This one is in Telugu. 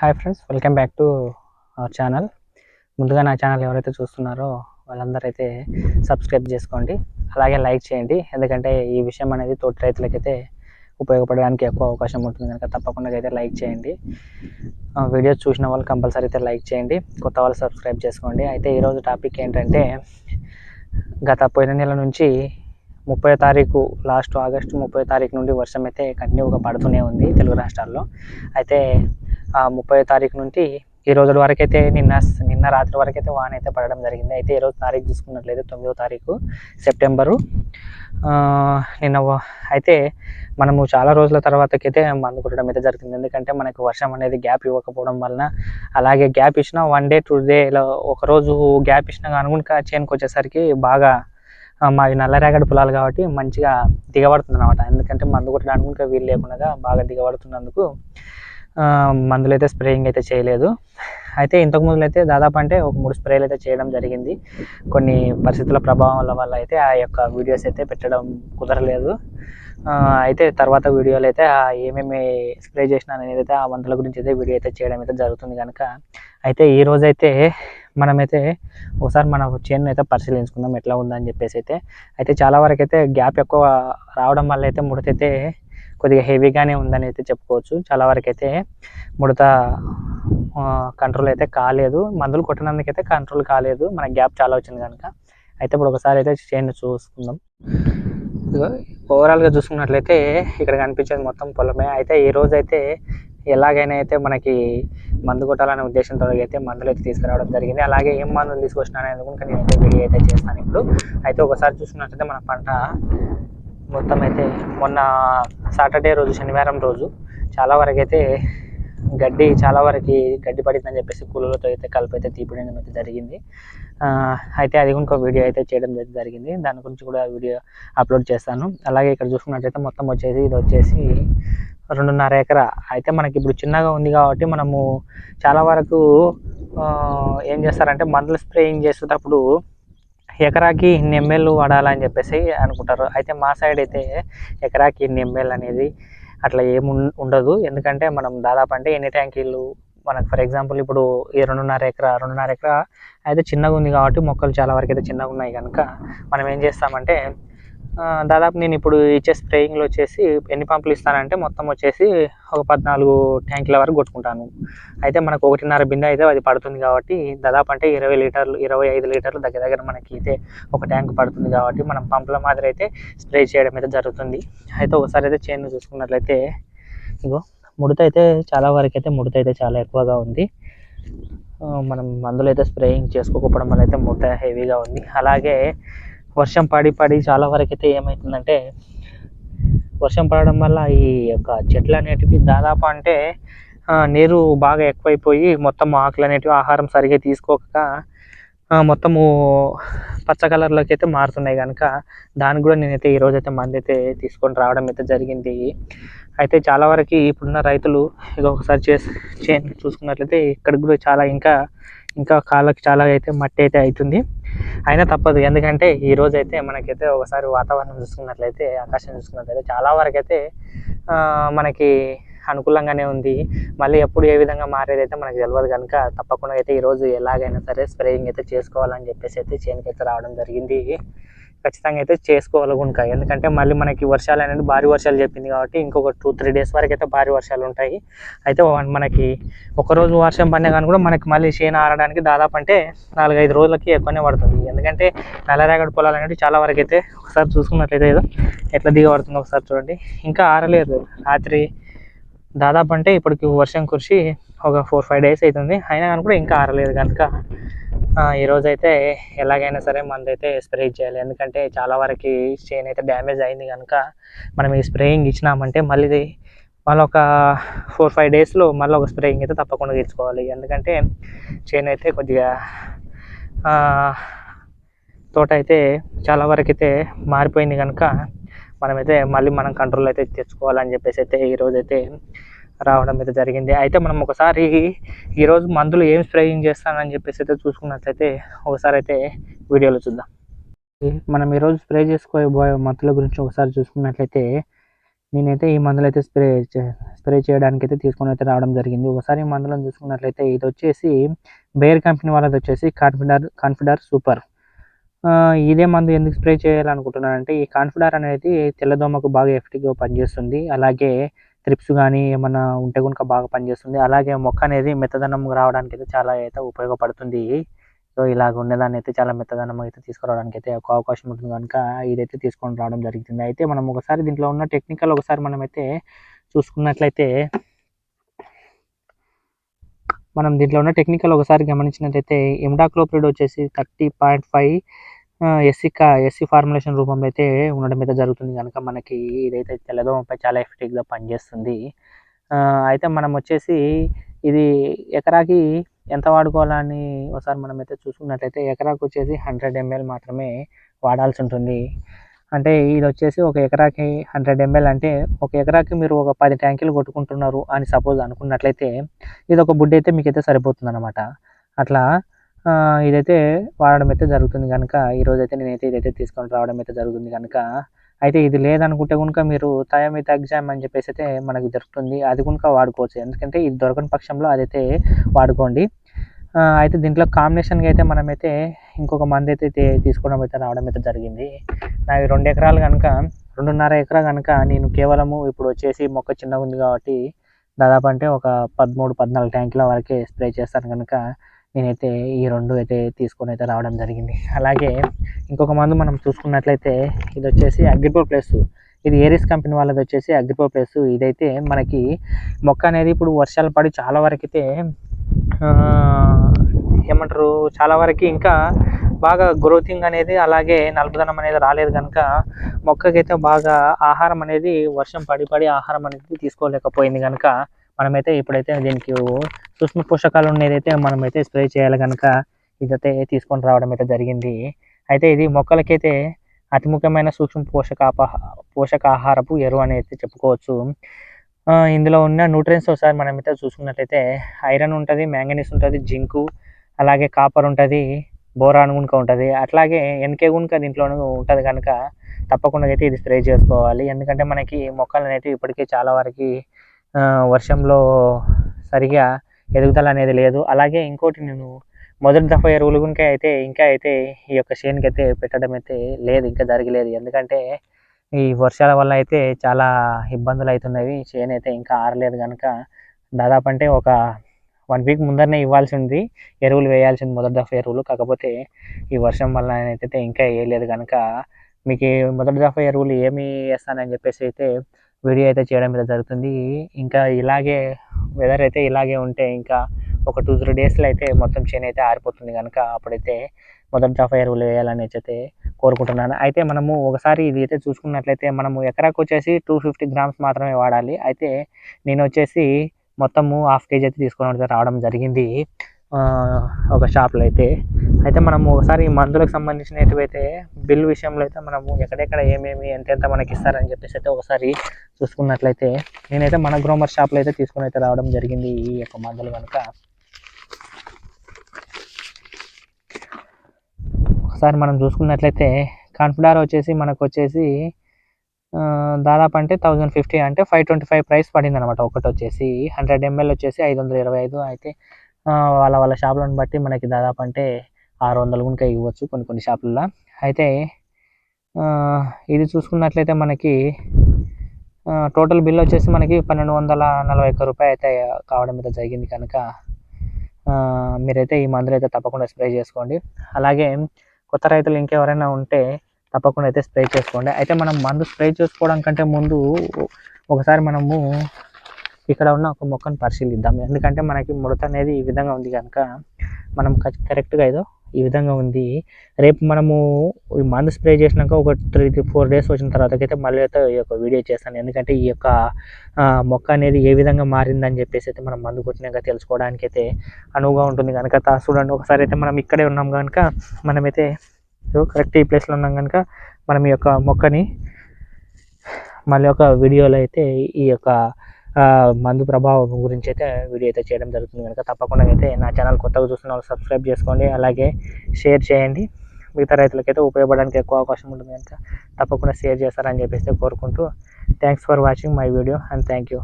Hi friends welcome back to our channel ముందుగా నా ఛానల్ ఎవరైతే చూస్తున్నారో వాళ్ళందరూ అయితే సబ్స్క్రైబ్ చేసుకోండి. అలాగే లైక్ చేయండి. ఎందుకంటే ఈ విషయం అనేది తోటి రైతులకైతే ఉపయోగపడడానికి ఎక్కువ అవకాశం ఉంటుంది. కనుక తప్పకుండా అయితే లైక్ చేయండి. వీడియోస్ చూసిన వాళ్ళు కంపల్సరీ అయితే లైక్ చేయండి. కొత్త వాళ్ళు సబ్స్క్రైబ్ చేసుకోండి. అయితే ఈరోజు టాపిక్ ఏంటంటే గత పోయిన నెల నుంచి ముప్పై తారీఖు లాస్ట్ ఆగస్టు ముప్పై తారీఖు నుండి వర్షం అయితే కంటిన్యూగా పడుతూనే ఉంది తెలుగు రాష్ట్రాల్లో. అయితే ముప్పై తారీఖు నుండి ఈ రోజు వరకైతే నిన్న నిన్న రాత్రి వరకైతే వాన అయితే పడడం జరిగింది. అయితే ఈరోజు తారీఖు చూసుకున్నట్లయితే తొమ్మిదో తారీఖు సెప్టెంబరు. నిన్న అయితే మనము చాలా రోజుల తర్వాతకైతే మందు కొట్టడం అయితే జరిగింది. ఎందుకంటే మనకు వర్షం అనేది గ్యాప్ ఇవ్వకపోవడం వలన అలాగే గ్యాప్ ఇచ్చిన వన్ డే టూ డే ఇలా ఒక రోజు గ్యాప్ ఇచ్చినా అనుకుని చేనుకు వచ్చేసరికి బాగా మావి నల్లరేగడి పొలాలు కాబట్టి మంచిగా దిగబడుతుంది అనమాట ఎందుకంటే మందు కొట్టడానికి ఇంకా వీలు లేకుండా బాగా దిగబడుతున్నందుకు మందులు అయితే స్ప్రేయింగ్ అయితే చేయలేదు. అయితే ఇంతకు ముందు అయితే దాదాపు అంటే ఒక మూడు స్ప్రేలు అయితే చేయడం జరిగింది. కొన్ని పరిస్థితుల ప్రభావం వల్ల అయితే ఆ యొక్క వీడియోస్ అయితే పెట్టడం కుదరలేదు. అయితే తర్వాత వీడియోలు అయితే ఏమేమి స్ప్రే చేసిన అనేది అయితే ఆ మందుల గురించి అయితే వీడియో అయితే చేయడం అయితే జరుగుతుంది కనుక. అయితే ఈ రోజైతే మనమైతే ఒకసారి మన చేను అయితే పరిశీలించుకుందాం ఎట్లా ఉందని చెప్పేసి అయితే. అయితే చాలా వరకు అయితే గ్యాప్ ఎక్కువ రావడం వల్ల అయితే ముడతైతే కొద్దిగా హెవీగానే ఉందని అయితే చెప్పుకోవచ్చు. చాలా వరకు అయితే ముడత కంట్రోల్ అయితే కాలేదు. మందులు కొట్టినందుకైతే కంట్రోల్ కాలేదు. మన గ్యాప్ చాలా వచ్చింది కనుక. అయితే ఇప్పుడు ఒకసారి అయితే చేయండి చూసుకుందాం. ఓవరాల్గా చూసుకున్నట్లయితే ఇక్కడ కనిపించేది మొత్తం పొలమే. అయితే ఈ రోజు అయితే ఎలాగైనా అయితే మనకి మందు కొట్టాలనే ఉద్దేశంతో అయితే మందులు అయితే తీసుకురావడం జరిగింది. అలాగే ఏం మందులు తీసుకొచ్చినా అనేది కూడా నేనైతే వీడియో అయితే చేస్తాను ఇప్పుడు. అయితే ఒకసారి చూసుకున్నట్లయితే మన పంట మొత్తం అయితే మొన్న సాటర్డే రోజు శనివారం రోజు చాలా వరకు అయితే గడ్డి చాలా వరకు గడ్డి పడిందని చెప్పేసి కూలర్లతో అయితే కలిపి అయితే తీపిడం అయితే జరిగింది. అయితే అది ఇంకో వీడియో అయితే చేయడం అయితే జరిగింది. దాని గురించి కూడా వీడియో అప్లోడ్ చేస్తాను. అలాగే ఇక్కడ చూసుకున్నట్టయితే మొత్తం వచ్చేసి ఇది వచ్చేసి రెండున్నర ఎకరా. అయితే మనకి ఇప్పుడు చిన్నగా ఉంది కాబట్టి మనము చాలా వరకు ఏం చేస్తారంటే మందులు స్ప్రేయింగ్ చేసేటప్పుడు ఎకరాకి ఇన్ని ఎంఎల్ వాడాలని చెప్పేసి అనుకుంటారు. అయితే మా సైడ్ అయితే ఎకరాకి ఇన్ని ఎంఎల్ అనేది అట్లా ఏమి ఉండదు. ఎందుకంటే మనం దాదాపు అంటే ఎన్ని ట్యాంకీలు మనకు ఫర్ ఎగ్జాంపుల్ ఇప్పుడు ఈ రెండున్నర ఎకరా రెండున్నర ఎకరా అయితే చిన్నగా ఉంది కాబట్టి మొక్కలు చాలా వరకు అయితే చిన్నగా ఉన్నాయి కనుక మనం ఏం చేస్తామంటే దాదాపు నేను ఇప్పుడు ఇచ్చే స్ప్రేయింగ్లో వచ్చేసి ఎన్ని పంపులు ఇస్తానంటే మొత్తం వచ్చేసి ఒక పద్నాలుగు ట్యాంకుల వరకు కొట్టుకుంటాను. అయితే మనకు ఒకటిన్నర బిందె అయితే అది పడుతుంది కాబట్టి దాదాపు అంటే ఇరవై లీటర్లు ఇరవై ఐదు లీటర్లు దగ్గర దగ్గర మనకి అయితే ఒక ట్యాంక్ పడుతుంది కాబట్టి మనం పంపుల మాదిరి అయితే స్ప్రే చేయడం అయితే జరుగుతుంది. అయితే ఒకసారి అయితే చేను చూసుకున్నట్లయితే ఇగో ముడత అయితే చాలా వరకు అయితే ముడత అయితే చాలా ఎక్కువగా ఉంది. మనం మందులు అయితే స్ప్రేయింగ్ చేసుకోకపోవడం వల్ల అయితే ముడత హెవీగా ఉంది. అలాగే వర్షం పడి పడి చాలా వరకు అయితే ఏమవుతుందంటే వర్షం పడడం వల్ల ఈ యొక్క చెట్లు అనేటివి దాదాపు అంటే నీరు బాగా ఎక్కువైపోయి మొత్తం ఆకులు అనేటివి ఆహారం సరిగ్గా తీసుకోక మొత్తము పచ్చ కలర్లోకి అయితే మారుతున్నాయి కనుక దానికి కూడా నేనైతే ఈ రోజు అయితే మంది అయితే తీసుకొని రావడం అయితే జరిగింది. అయితే చాలా వరకు ఇప్పుడున్న రైతులు ఇక ఒకసారి చేసి చూసుకున్నట్లయితే ఇక్కడికి కూడా చాలా ఇంకా ఇంకా కాళ్ళకి చాలా అయితే మట్టి అయితే అవుతుంది. అయినా తప్పదు. ఎందుకంటే ఈ రోజు అయితే మనకైతే ఒకసారి వాతావరణం చూసుకున్నట్లయితే ఆకాశం చూసుకున్నట్లయితే చాలా వరకు అయితే మనకి అనుకూలంగానే ఉంది. మళ్ళీ ఎప్పుడు ఏ విధంగా మారేది అయితే మనకు తెలియదు కనుక తప్పకుండా అయితే ఈరోజు ఎలాగైనా సరే స్ప్రేయింగ్ అయితే చేసుకోవాలని చెప్పేసి అయితే చేనుకి అయితే రావడం జరిగింది. ఖచ్చితంగా అయితే చేసుకోవాలి ఎందుకంటే మళ్ళీ మనకి వర్షాలు అనేది భారీ వర్షాలు చెప్పింది కాబట్టి ఇంకొక టూ త్రీ డేస్ వరకు అయితే భారీ వర్షాలు ఉంటాయి. అయితే మనకి ఒక రోజు వర్షం పడినా కానీ కూడా మనకి మళ్ళీ చేను ఆరడానికి దాదాపు అంటే నాలుగైదు రోజులకి ఎక్కువనే పడుతుంది. ఎందుకంటే నల్లరేగడి పొలాలు అనేవి చాలా వరకు అయితే ఒకసారి చూసుకున్నట్లయితే ఏదో ఎట్లా దిగబడుతుందో ఒకసారి చూడండి. ఇంకా ఆరలేదు. రాత్రి దాదాపు అంటే ఇప్పటికి వర్షం కురిసి ఒక ఫోర్ ఫైవ్ డేస్ అవుతుంది అయినా కానీ కూడా ఇంకా ఆరలేదు కనుక ఈరోజైతే ఎలాగైనా సరే మనదైతే స్ప్రే చేయాలి. ఎందుకంటే చాలా వరకు చేను అయితే డ్యామేజ్ అయింది కనుక మనం ఈ స్ప్రేయింగ్ ఇచ్చినామంటే మళ్ళీ మళ్ళీ ఒక ఫోర్ ఫైవ్ డేస్లో మళ్ళీ ఒక స్ప్రేయింగ్ అయితే తప్పకుండా తీసుకోవాలి ఎందుకంటే చేను అయితే కొద్దిగా తోట అయితే చాలా వరకు అయితే మారిపోయింది కనుక మనమైతే మళ్ళీ మనం కంట్రోల్ అయితే తెచ్చుకోవాలని చెప్పేసి అయితే ఈరోజైతే రావడం అయితే జరిగింది. అయితే మనం ఒకసారి ఈరోజు మందులు ఏం స్ప్రేయింగ్ చేస్తానని చెప్పేసి అయితే చూసుకున్నట్లయితే ఒకసారి అయితే వీడియోలో చూద్దాం. మనం ఈరోజు స్ప్రే చేసుకోబోయే మందుల గురించి ఒకసారి చూసుకున్నట్లయితే నేనైతే ఈ మందులు అయితే స్ప్రే స్ప్రే చేయడానికి అయితే తీసుకొని అయితే రావడం జరిగింది. ఒకసారి ఈ మందులను చూసుకున్నట్లయితే ఇది వచ్చేసి బేర్ కంపెనీ వాళ్ళది వచ్చేసి కాన్ఫిడర్ కాన్ఫిడర్ సూపర్. ఇదే మందు ఎందుకు స్ప్రే చేయాలనుకుంటున్నానంటే ఈ కాన్ఫిడర్ అనేది తెల్లదోమకు బాగా ఎఫెక్టివ్గా పనిచేస్తుంది. అలాగే త్రిప్స్ కానీ ఏమన్నా ఉంటే కనుక బాగా పనిచేస్తుంది. అలాగే మొక్క అనేది మెత్తదనం రావడానికి అయితే చాలా అయితే ఉపయోగపడుతుంది. సో ఇలాగ ఉన్నదాన్ని అయితే చాలా మెత్తదనం అయితే తీసుకురావడానికి అయితే ఒక అవకాశం ఉంటుంది కనుక ఇదైతే తీసుకొని రావడం జరుగుతుంది అయితే మనం ఒకసారి దీంట్లో ఉన్న టెక్నికల్ ఒకసారి మనమైతే చూసుకున్నట్లయితే మనం దీంట్లో ఉన్న టెక్నికల్ ఒకసారి గమనించినట్లయితే ఎమ్డాక్లోప్రిడ్ వచ్చేసి థర్టీ పాయింట్ ఫైవ్ ఎస్సీ కా ఎస్సీ ఫార్ములేషన్ రూపంలో అయితే ఉండడం అయితే జరుగుతుంది కనుక మనకి ఇదైతే తెల్లదోమపై చాలా ఎఫెక్టివ్గా పనిచేస్తుంది. అయితే మనం వచ్చేసి ఇది ఎకరాకి ఎంత వాడుకోవాలని ఒకసారి మనం అయితే చూసుకున్నట్లయితే ఎకరాకు వచ్చేసి హండ్రెడ్ ఎంఎల్ మాత్రమే వాడాల్సి ఉంటుంది. అంటే ఇది వచ్చేసి ఒక ఎకరాకి హండ్రెడ్ ఎంఎల్ అంటే ఒక ఎకరాకి మీరు ఒక పది ట్యాంకులు కొట్టుకుంటున్నారు అని సపోజ్ అనుకున్నట్లయితే ఇది ఒక బుడ్డ అయితే మీకైతే సరిపోతుంది అనమాట అట్లా ఇదైతే వాడడం అయితే జరుగుతుంది కనుక ఈరోజు అయితే నేనైతే ఇదైతే తీసుకొని రావడం అయితే జరుగుతుంది కనుక అయితే ఇది లేదనుకుంటే కనుక మీరు తయమైతే ఎగ్జామ్ అని చెప్పేసి అయితే మనకు దొరుకుతుంది. అది కనుక వాడుకోవచ్చు. ఎందుకంటే ఇది దొరకని పక్షంలో అదైతే వాడుకోండి. అయితే దీంట్లో కాంబినేషన్గా అయితే మనమైతే ఇంకొక మంది అయితే తీసుకోవడం అయితే రావడం అయితే జరిగింది. నావి రెండు ఎకరాలు కనుక రెండున్నర ఎకరా కనుక నేను కేవలము ఇప్పుడు వచ్చేసి మొక్క చిన్నగా ఉంది కాబట్టి దాదాపు అంటే ఒక పదమూడు పద్నాలుగు ట్యాంకుల వరకే స్ప్రే చేస్తాను కనుక నేనైతే ఈ రెండు అయితే తీసుకొని అయితే రావడం జరిగింది. అలాగే ఇంకొక మందు మనం చూసుకున్నట్లయితే ఇది వచ్చేసి అగ్రిపో ప్లస్. ఇది ఏరిస్ కంపెనీ వాళ్ళది వచ్చేసి అగ్రిపో ప్లస్. ఇదైతే మనకి మొక్క అనేది ఇప్పుడు వర్షాలు పడి చాలా వరకు అయితే ఏమంటారు చాలా వరకు ఇంకా బాగా గ్రోతింగ్ అనేది అలాగే నలుపుదనం అనేది రాలేదు కనుక మొక్కకైతే బాగా ఆహారం అనేది వర్షం పడి పడి ఆహారం అనేది తీసుకోలేకపోయింది కనుక మనమైతే ఇప్పుడైతే దీనికి సూక్ష్మ పోషకాలు ఉండేదైతే మనమైతే స్ప్రే చేయాలి కనుక ఇదైతే తీసుకొని రావడం అయితే జరిగింది. అయితే ఇది మొక్కలకైతే అతి ముఖ్యమైన సూక్ష్మ పోషకాపహ పోషకాహారపు ఎరువు అనేది చెప్పుకోవచ్చు. ఇందులో ఉన్న న్యూట్రియన్స్ ఒకసారి మనమైతే చూసుకున్నట్లయితే ఐరన్ ఉంటుంది మ్యాంగనీస్ ఉంటుంది జింకు అలాగే కాపర్ ఉంటుంది బోరాన్ గుణక ఉంటుంది. అట్లాగే ఎన్కే గుణక దీంట్లో ఉంటుంది కనుక తప్పకుండా అయితే ఇది స్ప్రే చేసుకోవాలి. ఎందుకంటే మనకి మొక్కలు అనేవి ఇప్పటికే చాలా వరకు వర్షంలో సరిగా ఎదుగుదల అనేది లేదు. అలాగే ఇంకోటి నేను మొదటి దఫా ఎరువులు కనుక అయితే ఇంకా అయితే ఈ యొక్క చేనుకి అయితే పెట్టడం అయితే లేదు ఇంకా జరగలేదు. ఎందుకంటే ఈ వర్షాల వల్ల అయితే చాలా ఇబ్బందులు అవుతున్నవి. చేను అయితే ఇంకా ఆరలేదు కనుక దాదాపు అంటే ఒక వన్ వీక్ ముందరనే ఇవ్వాల్సి ఉంది ఎరువులు వేయాల్సింది మొదటి దఫా ఎరువులు కాకపోతే ఈ వర్షం వల్ల అయితే ఇంకా వేయలేదు కనుక మీకు మొదటి దఫా ఎరువులు ఏమి వేస్తానని చెప్పేసి అయితే వీడియో అయితే చేయడం అయితే జరుగుతుంది. ఇంకా ఇలాగే వెదర్ అయితే ఇలాగే ఉంటే ఇంకా ఒక టూ త్రీ డేస్లో అయితే మొత్తం చేను అయితే ఆరిపోతుంది కనుక అప్పుడైతే మొదటి దఫా ఎరువులు వేయాలని అయితే కోరుకుంటున్నాను. అయితే మనము ఒకసారి ఇది అయితే చూసుకున్నట్లయితే మనము ఎకరాకు వచ్చేసి టూ ఫిఫ్టీ గ్రామ్స్ మాత్రమే వాడాలి. అయితే నేను వచ్చేసి మొత్తము హాఫ్ కేజీ అయితే తీసుకోవడం అయితే రావడం జరిగింది. ఒక షాప్లో అయితే అయితే మనము ఒకసారి మందులకు సంబంధించినవి అయితే బిల్ విషయంలో అయితే మనము ఎక్కడెక్కడ ఏమేమి ఎంతెంత మనకి ఇస్తారని చెప్పేసి అయితే ఒకసారి చూసుకున్నట్లయితే నేనైతే మన గ్రోమర్ షాప్లో అయితే తీసుకుని అయితే రావడం జరిగింది ఈ యొక్క మందులు కనుక ఒకసారి మనం చూసుకున్నట్లయితే కాన్ఫిడార్ వచ్చేసి మనకు వచ్చేసి దాదాపు అంటే థౌజండ్ ఫిఫ్టీ అంటే ఫైవ్ ట్వంటీ ఫైవ్ ప్రైస్ పడింది అనమాట ఒకటి వచ్చేసి హండ్రెడ్ ఎంఎల్ వచ్చేసి ఐదు వందల ఇరవై ఐదు. అయితే వాళ్ళ వాళ్ళ షాపులను బట్టి మనకి దాదాపు అంటే ఆరు వందలు కనుక ఇవ్వచ్చు కొన్ని కొన్ని షాపుల్లో. అయితే ఇది చూసుకున్నట్లయితే మనకి టోటల్ బిల్ వచ్చేసి మనకి పన్నెండు వందల నలభై ఒక్క రూపాయలు అయితే కావడం అయితే జరిగింది కనుక మీరైతే ఈ మందులు అయితే తప్పకుండా స్ప్రే చేసుకోండి. అలాగే కొత్త రైతులు ఇంకెవరైనా ఉంటే తప్పకుండా అయితే స్ప్రే చేసుకోండి. అయితే మనం మందు స్ప్రే చేసుకోవడం కంటే ముందు ఒకసారి మనము ఇక్కడ ఉన్న ఒక మొక్కను పరిశీలిద్దాం. ఎందుకంటే మనకి ముడత అనేది ఈ విధంగా ఉంది కనుక మనం కరెక్ట్గా ఏదో ఈ విధంగా ఉంది. రేపు మనము ఈ మందు స్ప్రే చేసినాక ఒక త్రీ ఫోర్ డేస్ వచ్చిన తర్వాత అయితే మళ్ళీ అయితే ఈ యొక్క వీడియో చేస్తాను. ఎందుకంటే ఈ యొక్క మొక్క అనేది ఏ విధంగా మారిందని చెప్పేసి అయితే మనం మందు కొట్టినాక తెలుసుకోవడానికి అయితే అనువుగా ఉంటుంది కనుక. చూడండి ఒకసారి అయితే మనం ఇక్కడే ఉన్నాం కనుక మనమైతే కరెక్ట్ ఈ ప్లేస్లో ఉన్నాం కనుక మనం ఈ యొక్క మొక్కని మళ్ళీ ఒక వీడియోలో అయితే ఈ యొక్క మందు ప్రభావం గురించి అయితే వీడియో అయితే చేయడం జరుగుతుంది. కనుక తప్పకుండా అయితే నా ఛానల్ కొత్తగా చూస్తున్న వాళ్ళు సబ్స్క్రైబ్ చేసుకోండి. అలాగే షేర్ చేయండి. మిగతా రైతులకైతే ఉపయోగపడడానికి ఎక్కువ అవకాశం ఉంటుంది. కనుక తప్పకుండా షేర్ చేస్తారని చెప్పేసి కోరుకుంటూ thanks for watching my video and thank you.